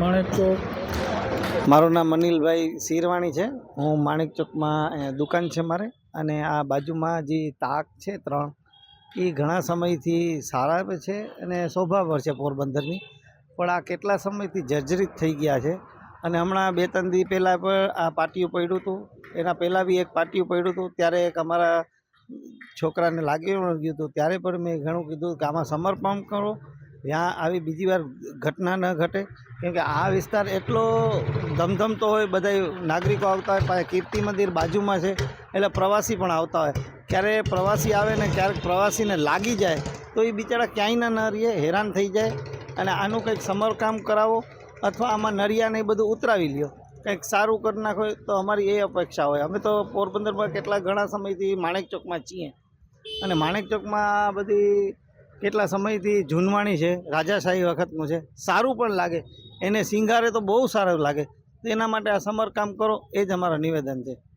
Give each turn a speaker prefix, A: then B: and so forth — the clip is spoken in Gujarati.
A: માણેક ચોક.
B: મારું નામ અનિલભાઈ શીરવાણી છે. હું માણેક ચોકમાં દુકાન છે મારે. અને આ બાજુમાં જે તાક છે ત્રણ, એ ઘણા સમયથી સારા છે અને શોભાવર છે પોરબંદરની. પણ આ કેટલા સમયથી જર્જરિત થઈ ગયા છે. અને હમણાં બે ત્રણ દી પહેલાં પણ આ પાટિયું પડ્યું હતું. એના પહેલાં બી એક પાટિયું પડ્યું હતું. ત્યારે એક અમારા છોકરાને લાગ્યું ગયું હતું. ત્યારે પણ મેં ઘણું કીધું કે આમાં સમર્પણ કરો. ત્યાં આવી બીજી વાર ઘટના ન ઘટે. કેમ કે આ વિસ્તાર એટલો ધમધમતો હોય, બધા નાગરિકો આવતા હોય કીર્તિ મંદિર બાજુમાં છે, એટલે પ્રવાસી પણ આવતા હોય. ક્યારે પ્રવાસી આવે ને ક્યારેક પ્રવાસીને લાગી જાય, તો એ બિચારા ક્યાંય ન રહીએ હેરાન થઈ જાય. અને આનું કંઈક સમરકામ કરાવો, અથવા આમાં નરિયાને એ બધું ઉતરાવી લ્યો. કંઈક સારું કરી નાખો તો અમારી એ અપેક્ષા હોય. અમે તો પોરબંદરમાં કેટલા ઘણા સમયથી માણેક ચોકમાં છીએ. અને માણેક ચોકમાં બધી કેટલા સમયથી જૂનવાણી છે, રાજાશાહી વખતનું છે, સારું પણ લાગે. એને સિંગારે તો બહુ સારું લાગે. તેના માટે આ સમરકામ કરો, એ જ અમારું નિવેદન છે.